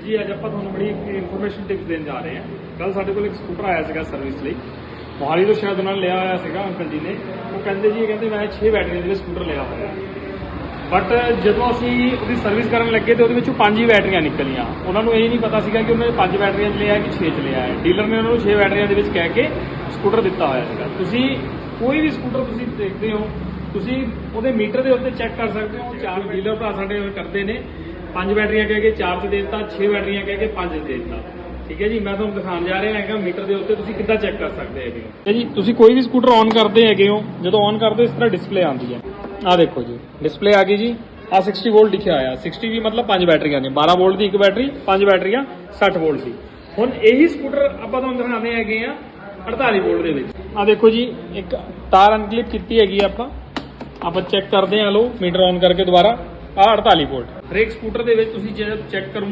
ਜੀ, ਅੱਜ ਆਪਾਂ ਤੁਹਾਨੂੰ ਬੜੀ ਇਨਫੋਰਮੇਸ਼ਨ ਟਿਪਸ ਦੇਣ ਜਾ ਰਹੇ ਹਾਂ। ਕੱਲ ਸਾਡੇ ਕੋਲ ਇੱਕ ਸਕੂਟਰ ਆਇਆ ਸੀਗਾ ਸਰਵਿਸ ਲਈ। ਮੋਹਾਲੀ ਤੋਂ ਸ਼ਾਇਦ ਉਹਨਾਂ ਨੇ ਲਿਆ ਹੋਇਆ ਸੀਗਾ ਅੰਕਲ ਜੀ ਨੇ। ਉਹ ਕਹਿੰਦੇ ਜੀ, ਕਹਿੰਦੇ ਮੈਂ 6 ਬੈਟਰੀਆਂ ਦੇ ਸਕੂਟਰ ਲਿਆ ਹੋਇਆ। ਬਟ ਜਦੋਂ ਅਸੀਂ ਉਹਦੀ ਸਰਵਿਸ ਕਰਨ ਲੱਗੇ ਤੇ ਉਹਦੇ ਵਿੱਚੋਂ ਪੰਜ ਹੀ ਬੈਟਰੀਆਂ ਨਿਕਲੀਆਂ। ਉਹਨਾਂ ਨੂੰ ਇਹ ਨਹੀਂ ਪਤਾ ਸੀਗਾ ਕਿ ਉਹਨਾਂ ਨੇ ਪੰਜ ਬੈਟਰੀਆਂ 'ਚ ਲਿਆ ਕਿ 6 'ਚ ਲਿਆ ਹੈ। ਡੀਲਰ ਨੇ ਉਹਨਾਂ ਨੂੰ 6 ਬੈਟਰੀਆਂ ਦੇ ਵਿੱਚ ਕਹਿ ਕੇ ਸਕੂਟਰ ਦਿੱਤਾ ਹੋਇਆ ਸੀਗਾ। ਤੁਸੀਂ ਕੋਈ ਵੀ ਸਕੂਟਰ ਤੁਸੀਂ ਦੇਖਦੇ ਹੋ, ਤੁਸੀਂ ਉਹਦੇ ਮੀਟਰ ਦੇ ਉੱਤੇ ਚੈੱਕ ਕਰ ਸਕਦੇ ਹੋ ਚਾਰ ਡੀਲਰ ਭਰਾ ਸਾਡੇ ਕਰਦੇ ਨੇ। ਪੰਜ ਬੈਟਰੀਆਂ ਕਹਿ ਕੇ ਚਾਰ 'ਚ ਦੇ ਦਿੱਤਾ 6 ਬੈਟਰੀਆਂ ਕਹਿ ਕੇ ਪੰਜ ਦੇ ਦਿੱਤਾ। ਠੀਕ ਹੈ ਜੀ, ਮੈਂ ਤੁਹਾਨੂੰ ਦਿਖਾਉਣ ਜਾ ਰਿਹਾ ਹੈਗਾ ਮੀਟਰ ਦੇ ਉੱਤੇ ਤੁਸੀਂ ਕਿੱਦਾਂ ਚੈੱਕ ਕਰ ਸਕਦੇ ਹੈਗੇ ਹੋ? ਜੀ, ਤੁਸੀਂ ਕੋਈ ਵੀ ਸਕੂਟਰ ਔਨ ਕਰਦੇ ਹੈਗੇ ਹੋ, ਜਦੋਂ ਔਨ ਕਰਦੇ ਇਸ ਤਰ੍ਹਾਂ ਡਿਸਪਲੇ ਆਉਂਦੀ ਹੈ। ਆਹ ਦੇਖੋ ਜੀ ਡਿਸਪਲੇ ਆ ਗਈ ਜੀ ਆ 60 ਵੋਲਟ ਲਿਖਿਆ ਹੋਇਆ। 60 ਵੀ ਮਤਲਬ ਪੰਜ ਬੈਟਰੀਆਂ ਨੇ 12 ਵੋਲਟ ਦੀ ਇੱਕ ਬੈਟਰੀ, ਪੰਜ ਬੈਟਰੀਆਂ 60 ਵੋਲਟ ਦੀ। ਹੁਣ ਇਹੀ ਸਕੂਟਰ ਆਪਾਂ ਤੁਹਾਨੂੰ ਦਿਖਾਉਂਦੇ ਹੈਗੇ ਆ 48 ਵੋਲਟ ਦੇ ਵਿੱਚ। ਆ ਦੇਖੋ ਜੀ, ਇੱਕ ਤਾਰ ਅਨਕਲਿਪ ਕੀਤੀ ਹੈਗੀ ਆਪਾਂ। ਆਪਾਂ ਚੈੱਕ ਕਰਦੇ ਹਾਂ ਲੋ ਮੀਟਰ ਔਨ ਕਰਕੇ ਦੁਬਾਰਾ। ਆ 48 ਵੋਲਟ। ਹਰੇਕ ਸਕੂਟਰ ਦੇ ਵਿੱਚ ਤੁਸੀਂ ਜੇ ਚੈੱਕ ਕਰੋ